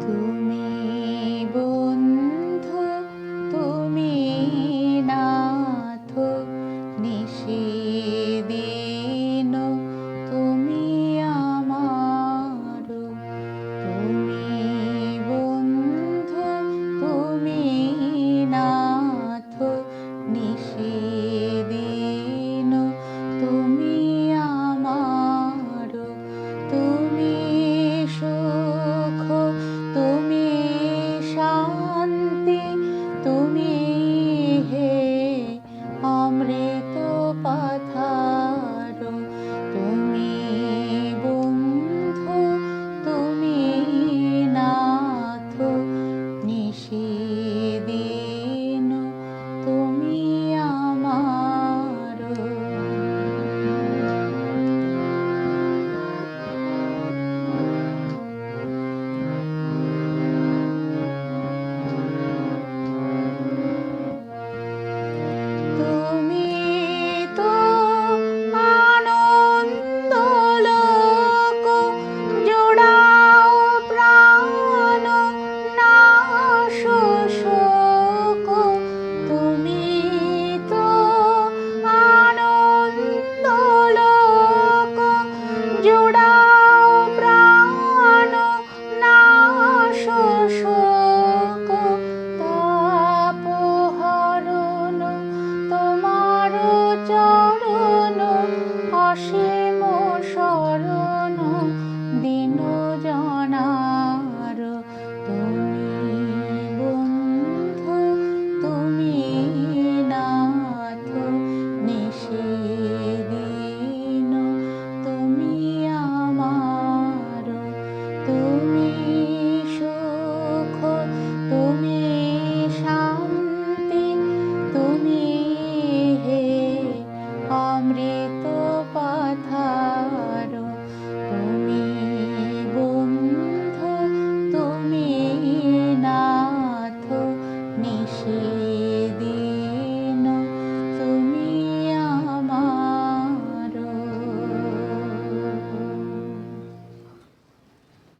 তুমি বন্ধু তুমি নাথ নিষেধে জুড়াও প্রাণ না শোষক তাপহরণ তোমার চরণ অসীম